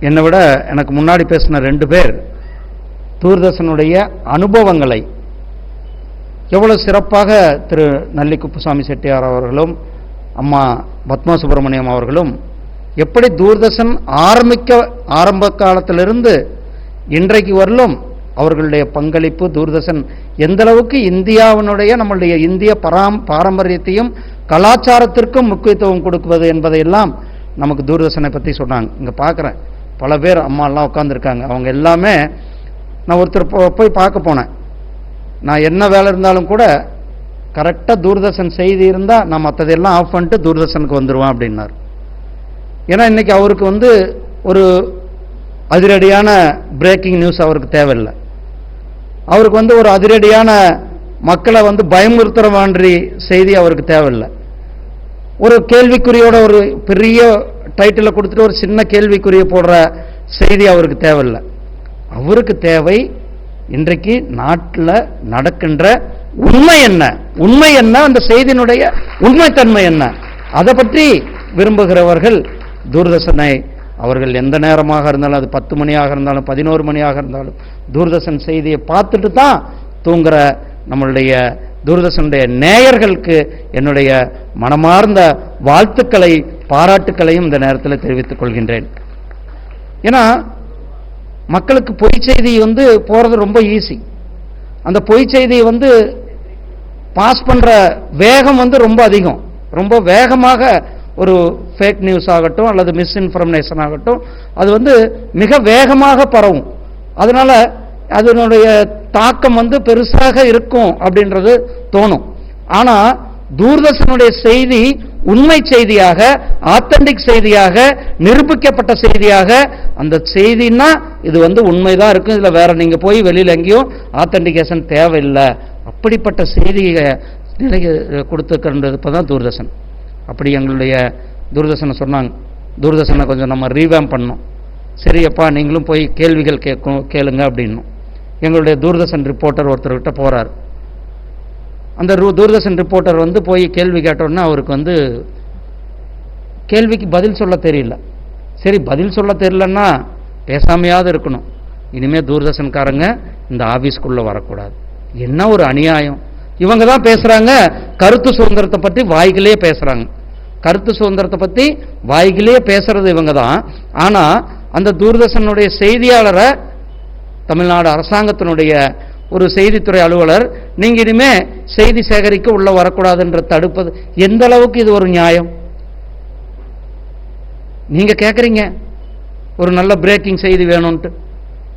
என்னை விட எனக்கு முன்னாடி பேசின ரெண்டு பேர் தூர்தர்ஷனுடைய அனுபவங்களை எவ்வளோ சிறப்பாக திரு நல்லி குப்புசாமி செட்டியார் அவர்களும் அம்மா பத்மா சுப்பிரமணியம் அவர்களும் எப்படி தூர்தர்ஷன் ஆரம்பிக்க ஆரம்ப காலத்திலிருந்து இன்றைக்கு வரலும் அவர்களுடைய பங்களிப்பு தூர்தர்ஷன் எந்தளவுக்கு இந்தியாவினுடைய நம்மளுடைய இந்திய பராம் பாரம்பரியத்தையும் கலாச்சாரத்திற்கும் முக்கியத்துவம் கொடுக்குவது என்பதையெல்லாம் நமக்கு தூர்தர்ஷனை பற்றி சொன்னாங்க. இங்கே பார்க்குறேன் பல பேர் அம்மாலாம் உட்காந்துருக்காங்க அவங்க எல்லாமே நான் ஒருத்தர் போ- போய் பார்க்க போனேன். நான் என்ன வேலை இருந்தாலும் கூட கரெக்டாக தூர்தர்ஷன் செய்தி இருந்தால் நான் மற்றதெல்லாம் ஆஃப் பண்ணிட்டு தூர்தர்ஷனுக்கு வந்துடுவேன் அப்படின்னார். ஏன்னா இன்றைக்கி அவருக்கு வந்து ஒரு அதிரடியான பிரேக்கிங் நியூஸ் அவருக்கு தேவையில்லை. அவருக்கு வந்து ஒரு அதிரடியான மக்களை வந்து பயமுறுத்துகிற மாதிரி செய்தி அவருக்கு தேவையில்லை. ஒரு கேள்விக்குறியோட ஒரு பெரிய டைட்டிலை கொடுத்துட்டு ஒரு சின்ன கேள்விக்குரிய போடுற செய்தி அவருக்கு தேவையில்லை. அவருக்கு தேவை இன்றைக்கு நாட்டில் நடக்கின்ற உண்மை என்ன? உண்மை என்ன? அந்த செய்தியினுடைய உண்மைத்தன்மை என்ன? அதை பற்றி விரும்புகிறவர்கள் தூர்தர்ஷனை அவர்கள் எந்த நேரமாக இருந்தாலும் அது பத்து மணியாக இருந்தாலும் பதினோரு மணியாக இருந்தாலும் தூர்தர்ஷன் செய்தியை பார்த்துட்டு தான் தூங்குற நம்மளுடைய தூர்தர்ஷனுடைய நேயர்களுக்கு என்னுடைய மனமார்ந்த வாழ்த்துக்களை பாராட்டுக்களையும் இந்த நேரத்தில் தெரிவித்துக் கொள்கின்றேன். ஏன்னா மக்களுக்கு பொய் செய்தி வந்து போகிறது ரொம்ப ஈஸி அந்த பொய் செய்தியை வந்து பாஸ் பண்ணுற வேகம் வந்து ரொம்ப அதிகம். ரொம்ப வேகமாக ஒரு ஃபேக் நியூஸ் ஆகட்டும் அல்லது மிஸ்இன்ஃபர்மேஷன் ஆகட்டும் அது வந்து மிக வேகமாக பரவும். அதனால் அதனுடைய தாக்கம் வந்து பெருசாக இருக்கும் அப்படின்றது தோணும். ஆனால் தூர்தர்ஷனுடைய செய்தி உண்மை செய்தியாக ஆத்தன்டிக் செய்தியாக நிரூபிக்கப்பட்ட செய்தியாக அந்த செய்தின்னா இது வந்து உண்மைதான் இருக்கும். இதில் வேற நீங்கள் போய் வெளியில் எங்கேயும் ஆத்தன்டிகேஷன் தேவையில்லை. அப்படிப்பட்ட செய்தியை கொடுத்துருக்குறது இப்போ தான் தூர்தர்ஷன். அப்படி எங்களுடைய தூர்தர்ஷனை சொன்னாங்க. தூர்தர்ஷனை கொஞ்சம் நம்ம ரீவேம் பண்ணோம் சரியப்பா நீங்களும் போய் கேள்விகள் கேட்கும் கேளுங்க அப்படின்னும். எங்களுடைய தூர்தர்ஷன் ரிப்போர்ட்டர் ஒருத்தர்கிட்ட போகிறார் அந்த தூர்தர்ஷன் ரிப்போர்ட்டர் வந்து போய் கேள்வி கேட்டோன்னா அவருக்கு வந்து கேள்விக்கு பதில் சொல்ல தெரியல. சரி பதில் சொல்ல தெரியலன்னா பேசாமையாவது இருக்கணும். இனிமேல் தூர்தர்ஷன்காரங்க இந்த ஆஃபீஸ்க்குள்ளே வரக்கூடாது. என்ன ஒரு அநியாயம்? இவங்க தான் பேசுகிறாங்க கருத்து சுதந்திரத்தை பற்றி வாய்களே பேசுகிறாங்க கருத்து சுதந்திரத்தை பற்றி வாய்களே பேசுகிறது இவங்க தான். ஆனால் அந்த தூர்தர்ஷனுடைய செய்தியாளரை தமிழ்நாடு அரசாங்கத்தினுடைய ஒரு செய்தித்துறை அலுவலர் நீங்க இனிமே செய்தி சேகரிக்க உள்ள வரக்கூடாதுன்ற தடுப்பது எந்த அளவுக்கு இது ஒரு நியாயம்? நீங்க கேட்குறீங்க ஒரு நல்ல பிரேக்கிங் செய்தி வேணும்ட்டு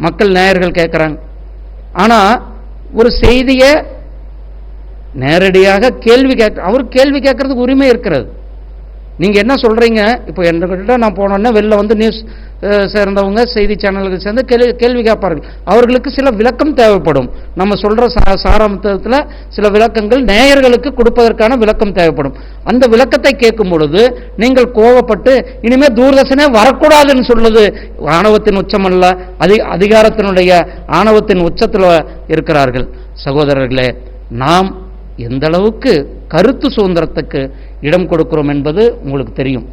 மக்கள் நேயர்கள் கேட்குறாங்க ஆனால் ஒரு செய்தியை நேரடியாக கேள்வி கேட்க அவர் கேள்வி கேட்கறதுக்கு உரிமை இருக்கிறது. நீங்கள் என்ன சொல்கிறீங்க இப்போ என்கிட்ட நான் போனோன்னே வெளில வந்து நியூஸ் சேர்ந்தவங்க செய்தி சேனல்கள் சேர்ந்து கேள்வி கேள்வி கேட்பார்கள். அவர்களுக்கு சில விளக்கம் தேவைப்படும். நம்ம சொல்கிற சா சாராம்சத்தில் சில விளக்கங்கள் நேயர்களுக்கு கொடுப்பதற்கான விளக்கம் தேவைப்படும். அந்த விளக்கத்தை கேட்கும் பொழுது நீங்கள் கோவப்பட்டு இனிமேல் தூர்தர்ஷனே வரக்கூடாதுன்னு சொல்லுது. ஆணவத்தின் உச்சமல்ல அதி அதிகாரத்தினுடைய ஆணவத்தின் உச்சத்தில் இருக்கிறார்கள். சகோதரர்களே நாம் எந்த அளவுக்கு கருத்து சுதந்திரத்துக்கு இடம் கொடுக்கிறோம் என்பது உங்களுக்கு தெரியும்.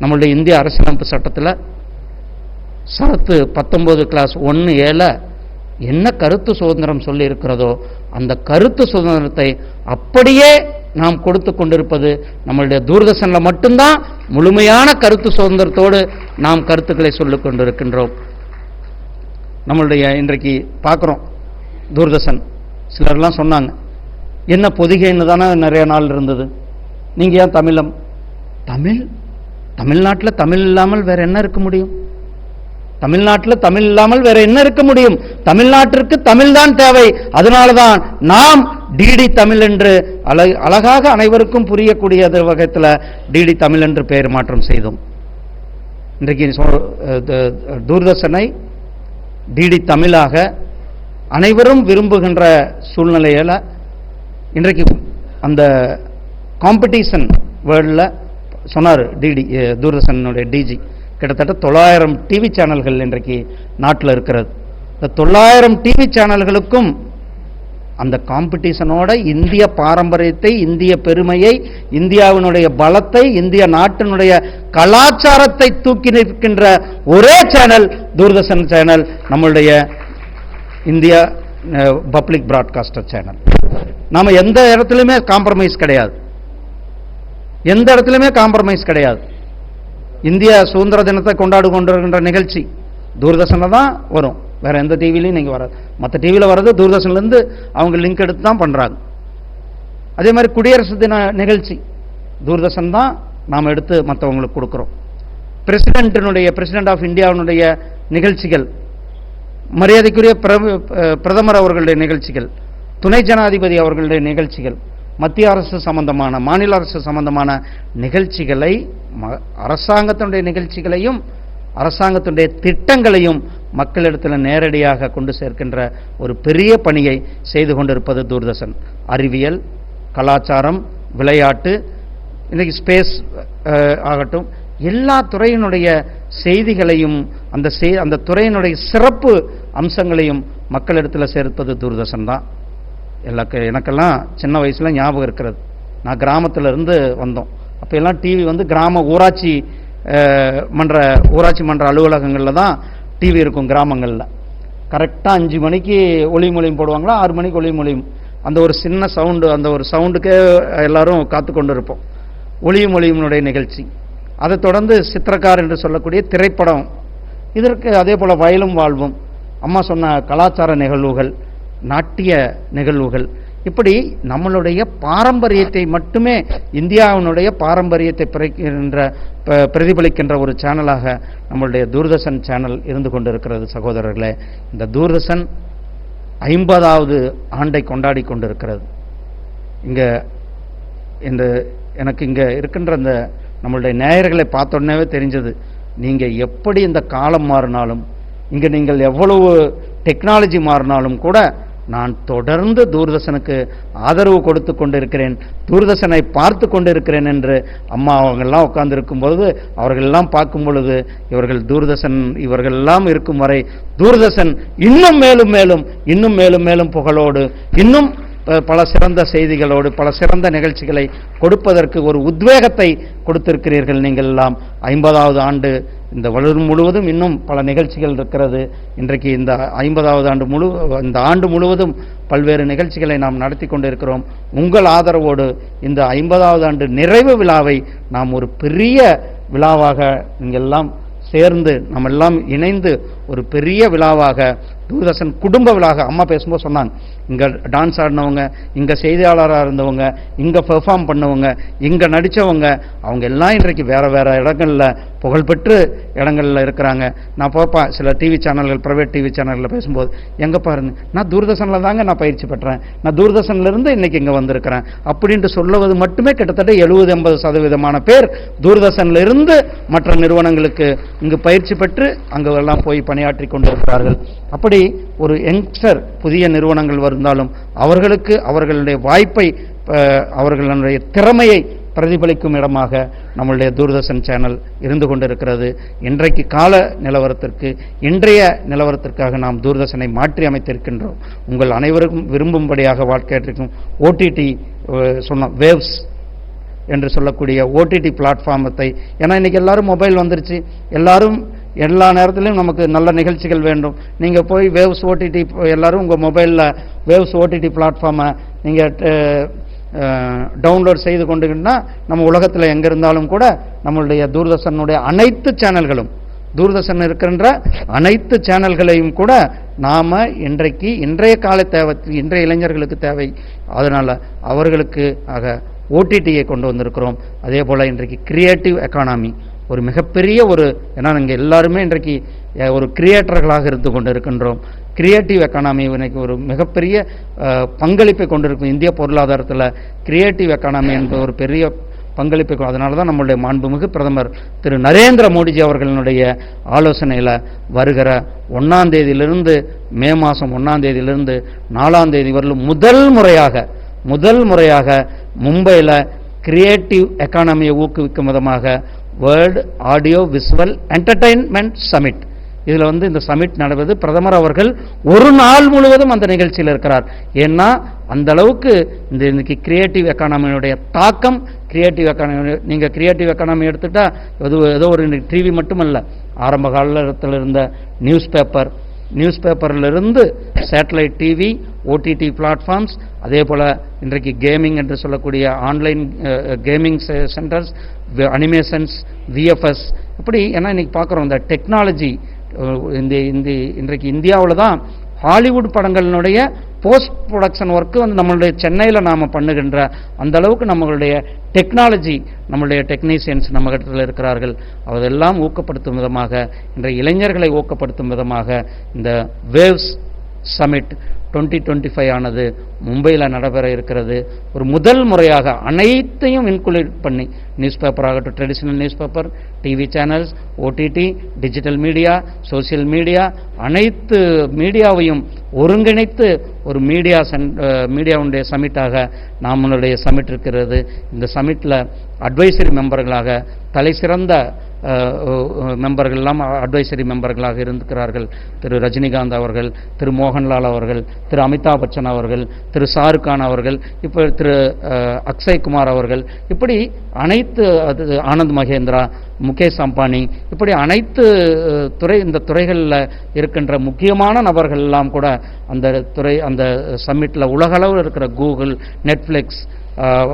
நம்மளுடைய இந்திய அரசியலமைப்பு சட்டத்தில் சரத்து பத்தொம்போது கிளாஸ் ஒன்று ஏழை என்ன கருத்து சுதந்திரம் சொல்லி இருக்கிறதோ அந்த கருத்து சுதந்திரத்தை அப்படியே நாம் கொடுத்து கொண்டிருப்பது நம்மளுடைய தூர்தர்ஷனில் மட்டும்தான் முழுமையான கருத்து சுதந்திரத்தோடு நாம் கருத்துக்களை சொல்லிக் கொண்டிருக்கின்றோம். நம்மளுடைய இன்றைக்கு பார்க்குறோம் தூர்தர்ஷன். சிலர்லாம் சொன்னாங்க என்ன பொதிகைன்னு தானே நிறைய நாள் இருந்தது. நீங்கள் ஏன் தமிழம்? தமிழ்? தமிழ்நாட்டில் தமிழ் இல்லாமல் வேற என்ன இருக்க முடியும்? தமிழ்நாட்டில் தமிழ் இல்லாமல் வேற என்ன இருக்க முடியும்? தமிழ்நாட்டிற்கு தமிழ் தான் தேவை. அதனால தான் நாம் டிடி தமிழ் என்று அழ அழகாக அனைவருக்கும் புரியக்கூடிய வகத்தில் டிடி தமிழ் என்று பெயர் மாற்றம் செய்தோம். இன்றைக்கு தூர்தர்ஷனை டிடி தமிழாக அனைவரும் விரும்புகின்ற சூழ்நிலையில் இன்றைக்கு அந்த காம்படிஷன் வேர்ல்டில் சொன்னார் டிடி தூர்தர்ஷனுடைய டிஜி கிட்டத்தட்ட தொள்ளாயிரம் டிவி சேனல்கள் இன்றைக்கு நாட்டில் இருக்கிறது. இந்த தொள்ளாயிரம் டிவி சேனல்களுக்கும் அந்த காம்படிஷனோட இந்திய பாரம்பரியத்தை இந்திய பெருமையை இந்தியாவினுடைய பலத்தை இந்திய நாட்டினுடைய கலாச்சாரத்தை தூக்கி நிற்கின்ற ஒரே சேனல் தூர்தர்ஷன் சேனல் நம்மளுடைய இந்தியா பப்ளிக் பிராட்காஸ்டர் சேனல் நம்ம எந்த இடத்துலையுமே காம்ப்ரமைஸ் கிடையாது. எந்த இடத்துலையுமே காம்ப்ரமைஸ் கிடையாது. இந்திய சுதந்திர தினத்தை கொண்டாடு கொண்டிருக்கின்ற நிகழ்ச்சி தூர்தர்ஷனில் தான் வரும். வேறு எந்த டிவிலையும் நீங்கள் வராது. மற்ற டிவியில் வர்றது தூர்தர்ஷன்லேருந்து அவங்க லிங்க் எடுத்து தான் பண்ணுறாங்க அதே மாதிரி குடியரசு தின நிகழ்ச்சி தூர்தர்ஷன் தான் நாம் எடுத்து மற்றவங்களுக்கு கொடுக்குறோம். பிரசிடென்ட்டினுடைய பிரசிடென்ட் ஆஃப் இந்தியாவினுடைய நிகழ்ச்சிகள் மரியாதைக்குரிய பிரதமர் அவர்களுடைய நிகழ்ச்சிகள் துணை ஜனாதிபதி அவர்களுடைய நிகழ்ச்சிகள் மத்திய அரசு சம்பந்தமான மாநில அரசு சம்பந்தமான நிகழ்ச்சிகளை ம- அரசாங்கத்தினுடைய நிகழ்ச்சிகளையும் அரசாங்கத்தினுடைய திட்டங்களையும் மக்களிடத்தில் நேரடியாக கொண்டு சேர்க்கின்ற ஒரு பெரிய பணியை செய்து கொண்டிருப்பது தூர்தர்ஷன். அறிவியல் கலாச்சாரம் விளையாட்டு இன்றைக்கி ஸ்பேஸ் ஆகட்டும் எல்லா துறையினுடைய செய்திகளையும் அந்த செய் அந்த துறையினுடைய சிறப்பு அம்சங்களையும் மக்களிடத்தில் சேர்ப்பது தூர்தர்ஷன் தான். எனக்கு எனக்கெல்லாம் சின்ன வயசில் ஞாபகம் இருக்கிறது. நான் கிராமத்தில் இருந்து வந்தோம். அப்போ எல்லாம் டிவி வந்து கிராம ஊராட்சி மன்ற ஊராட்சி மன்ற அலுவலகங்களில் தான் டிவி இருக்கும் கிராமங்களில். கரெக்டாக அஞ்சு மணிக்கு ஒளி மொழியும் போடுவாங்களா? ஆறு மணிக்கு ஒளி மொழியும் அந்த ஒரு சின்ன சவுண்டு அந்த ஒரு சவுண்டுக்கே எல்லாரும் காத்து கொண்டு இருப்போம் ஒளியும் ஒளியும்னுடைய நிகழ்ச்சி. அதை தொடர்ந்து சித்திரக்கார் என்று சொல்லக்கூடிய திரைப்படம். இதற்கு அதே போல் வயலும் வாழ்வும். அம்மா சொன்ன கலாச்சார நிகழ்வுகள். நாட்டிய நிகழ்வுகள். இப்படி நம்மளுடைய பாரம்பரியத்தை மட்டுமே இந்தியாவினுடைய பாரம்பரியத்தை பிறக்கின்ற ப- பிரதிபலிக்கின்ற ஒரு சேனலாக நம்மளுடைய தூர்தர்ஷன் சேனல் இருந்து கொண்டிருக்கிறது சகோதரர்களே. இந்த தூர்தர்ஷன் ஐம்பதாவது ஆண்டை கொண்டாடி கொண்டிருக்கிறது. இங்கே இந்த எனக்கு இங்கே இருக்கின்ற அந்த நம்மளுடைய நேயர்களை பார்த்தோன்னே தெரிஞ்சது. நீங்கள் எப்படி இந்த காலம் மாறினாலும் இங்கே நீங்கள் எவ்வளவு டெக்னாலஜி மாறினாலும் கூட நான் தொடர்ந்து தூர்தர்ஷனுக்கு ஆதரவு கொடுத்து கொண்டிருக்கிறேன் தூர்தர்ஷனை பார்த்து கொண்டிருக்கிறேன் என்று அம்மா அவங்கெல்லாம் உட்கார்ந்துருக்கும் பொழுது அவர்களெல்லாம் பார்க்கும் பொழுது இவர்கள் தூர்தர்ஷன் இவர்கள் எல்லாம் இருக்கும் வரை தூர்தர்ஷன் இன்னும் மேலும் மேலும் இன்னும் மேலும் மேலும் புகழோடு இன்னும் பல சிறந்த செய்திகளோடு பல சிறந்த நிகழ்ச்சிகளை கொடுப்பதற்கு ஒரு உத்வேகத்தை கொடுத்திருக்கிறீர்கள் நீங்கள் எல்லாம் ஐம்பதாவது ஆண்டு இந்த வளர் முழுவதும் இன்னும் பல நிகழ்ச்சிகள் இருக்கிறது. இன்றைக்கு இந்த ஐம்பதாவது ஆண்டு முழு இந்த ஆண்டு முழுவதும் பல்வேறு நிகழ்ச்சிகளை நாம் நடத்தி கொண்டிருக்கிறோம். உங்கள் ஆதரவோடு இந்த ஐம்பதாவது ஆண்டு நிறைவு விழாவை நாம் ஒரு பெரிய விழாவாக நீங்கள் எல்லாம் சேர்ந்து நம்ம எல்லாம் இணைந்து ஒரு பெரிய விழாவாக தூர்தர்ஷன் குடும்ப விழாக அம்மா பேசும்போது சொன்னாங்க. இங்கே டான்ஸ் ஆடினவங்க இங்கே செய்தியாளராக இருந்தவங்க இங்கே பெர்ஃபார்ம் பண்ணவங்க இங்கே நடித்தவங்க அவங்க எல்லாம் இன்றைக்கு வேறு வேறு இடங்களில் புகழ்பெற்று இடங்களில் இருக்கிறாங்க. நான் பார்ப்பேன் சில டிவி சேனல்கள் ப்ரைவேட் டிவி சேனலில் பேசும்போது எங்கே பாருங்க நான் தூர்தர்ஷனில் தாங்க நான் பயிற்சி பெற்றேன். நான் தூர்தர்ஷன்லேருந்து இருந்து இன்னைக்கு வந்திருக்கிறேன். அப்படின்ட்டு சொல்லுவது மட்டுமே கிட்டத்தட்ட எழுபது எண்பது சதவீதமான பேர் தூர்தர்ஷன்ல இருந்து மற்ற நிறுவனங்களுக்கு இங்கு பயிற்சி பெற்று அங்கே எல்லாம் போய் பணியாற்றி கொண்டிருக்கிறார்கள். அப்படி ஒரு யங்ஸ்டர் புதிய நிறுவனங்கள் வந்தாலும் அவர்களுக்கு அவர்களுடைய வாய்ப்பை அவர்களுடைய திறமையை பிரதிபலிக்கும் இடமாக நம்மளுடைய தூர்தர்ஷன் சேனல் இருந்து கொண்டிருக்கிறது. இன்றைக்கு கால நிலவரத்திற்கு இன்றைய நிலவரத்திற்காக நாம் தூர்தர்ஷனை மாற்றி அமைத்திருக்கின்றோம். உங்கள் அனைவருக்கும் விரும்பும்படியாக வாழ்க்கையற்றிருக்கும் ஓடிடி சொன்ன வேவ்ஸ் என்று சொல்லக்கூடிய ஓடிடி பிளாட்ஃபார்மத்தை. ஏன்னா இன்றைக்கி எல்லாரும் மொபைல் வந்துருச்சு. எல்லாரும் எல்லா நேரத்துலையும் நமக்கு நல்ல நிகழ்ச்சிகள் வேண்டும். நீங்கள் போய் வேவ்ஸ் ஓடிடி எல்லாரும் உங்கள் மொபைலில் வேவ்ஸ் ஓடிடி பிளாட்ஃபார்மை நீங்கள் டவுன்லோட் செய்து கொண்டுகிட்டா நம்ம உலகத்தில் எங்கே இருந்தாலும் கூட நம்மளுடைய தூர்தர்ஷனுடைய அனைத்து சேனல்களும் தூர்தர்ஷன் இருக்கின்ற அனைத்து சேனல்களையும் கூட நாம் இன்றைக்கு இன்றைய கால தேவை இன்றைய இளைஞர்களுக்கு தேவை. அதனால் அவர்களுக்கு ஆக ஓடிடியை கொண்டு வந்திருக்கிறோம். அதே போல் இன்றைக்கு கிரியேட்டிவ் எக்கானமி ஒரு மிகப்பெரிய ஒரு ஏன்னா இங்கே எல்லாருமே இன்றைக்கு ஒரு கிரியேட்டர்களாக இருந்து கொண்டு இருக்கின்றோம் கிரியேட்டிவ் எக்கானமி இன்னைக்கு ஒரு மிகப்பெரிய பங்களிப்பை கொண்டிருக்கும் இந்திய பொருளாதாரத்தில். கிரியேட்டிவ் எக்கானமி என்ற ஒரு பெரிய பங்களிப்பை அதனால தான் நம்மளுடைய மாண்புமிகு பிரதமர் திரு நரேந்திர மோடிஜி அவர்களினுடைய ஆலோசனையில் வருகிற ஒன்றாம் தேதியிலிருந்து மே மாதம் ஒன்றாம் தேதியிலிருந்து நாலாம் தேதி வரலும் முதல் முறையாக முதல் முறையாக மும்பையில் கிரியேட்டிவ் எக்கானமியை ஊக்குவிக்கும் விதமாக world audio visual entertainment summit இதில் வந்து இந்த சமிட் நடவது பிரதமர் அவர்கள் ஒரு நாள் முழுவதும் அந்த நிகழ்ச்சியில் இருக்கிறார். ஏன்னா அந்த அளவுக்கு இந்த இன்னைக்கு கிரியேட்டிவ் எக்கானமியுடைய தாக்கம் கிரியேட்டிவ் எக்கானமி நீங்கள் கிரியேட்டிவ் எக்கானமி எடுத்துட்டால் ஏதோ ஏதோ ஒரு டிவி மட்டுமல்ல ஆரம்ப காலத்தில் இருந்த நியூஸ் பேப்பர் நியூஸ் பேப்பர்லிருந்து சேட்டலைட் டிவி ஓடிடி பிளாட்ஃபார்ம்ஸ் அதே போல் இன்றைக்கு கேமிங் என்று சொல்லக்கூடிய online gaming centres animations VFX இப்படி ஏன்னா இன்றைக்கி பார்க்குறோம் இந்த டெக்னாலஜி இந்த இந்த இன்றைக்கு இந்தியாவில் தான் ஹாலிவுட் படங்களினுடைய போஸ்ட் ப்ரொடக்ஷன் ஒர்க்கு வந்து நம்மளுடைய சென்னையில் நாம் பண்ணுகின்ற அந்த அளவுக்கு நம்மளுடைய டெக்னாலஜி நம்மளுடைய டெக்னீஷியன்ஸ் நம்ம இடத்துல இருக்கிறார்கள். அதெல்லாம் ஊக்கப்படுத்தும் விதமாக இன்றைய இளைஞர்களை ஊக்கப்படுத்தும் விதமாக இந்த வேவ்ஸ் சமிட் 2025 டுவெண்ட்டி ஃபைவ் ஆனது மும்பையில் நடைபெற இருக்கிறது. ஒரு முதல் முறையாக அனைத்தையும் இன்குலேட் பண்ணி நியூஸ் பேப்பர் ஆகட்டும் traditional newspaper TV channels OTT digital media social media அனைத்து மீடியாவையும் ஒருங்கிணைத்து ஒரு மீடியா சன் மீடியாவுடைய சமிட்டாக நம்மளுடைய சமிட் இருக்கிறது. இந்த சமிட்டில் அட்வைசரி மெம்பர்களாக தலைசிறந்த மெம்பர்கள்லாம் அட்வைசரி மெம்பர்களாக இருக்கிறார்கள் திரு ரஜினிகாந்த் அவர்கள் திரு மோகன்லால் அவர்கள் திரு அமிதாப் பச்சன் அவர்கள் திரு ஷாருக்கான் அவர்கள் இப்போ திரு அக்ஷய்குமார் அக்ஷய் குமார் அவர்கள் இப்படி அனைத்து அது ஆனந்த் மகேந்திரா முகேஷ் அம்பானி இப்படி அனைத்து துறை இந்த துறைகளில் இருக்கின்ற முக்கியமான நபர்கள் எல்லாம் கூட அந்த துறை அந்த சம்மிட்டில் உலகளவில் இருக்கிற கூகுள் நெட்ஃப்ளிக்ஸ்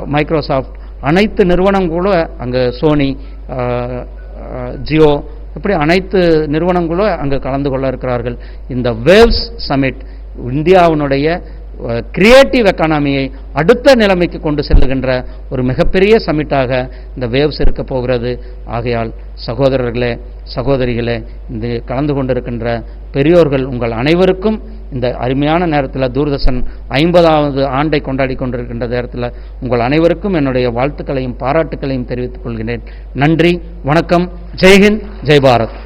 மைக்ரோசாஃப்ட் அனைத்து நிறுவனம் கூட அங்கே சோனி ஜியோ இப்படி அனைத்து நிறுவனங்களும் அங்கே கலந்து கொள்ள இருக்கிறார்கள். இந்த வேவ்ஸ் சமிட் இந்தியாவினுடைய கிரியேட்டிவ் எக்கானமியை அடுத்த நிலைமைக்கு கொண்டு செல்லுகின்ற ஒரு மிகப்பெரிய சமிட்டாக இந்த வேவ்ஸ் இருக்க போகிறது. ஆகையால் சகோதரர்களே சகோதரிகளே இந்த கலந்து கொண்டிருக்கின்ற பெரியோர்கள் உங்கள் அனைவருக்கும் இந்த அருமையான நேரத்தில் தூர்தர்ஷன் ஐம்பதாவது ஆண்டை கொண்டாடி கொண்டிருக்கின்ற நேரத்தில் உங்கள் அனைவருக்கும் என்னுடைய வாழ்த்துக்களையும் பாராட்டுக்களையும் தெரிவித்துக் கொள்கிறேன். நன்றி வணக்கம் ஜெய்ஹிந்த் ஜெய் பாரத்.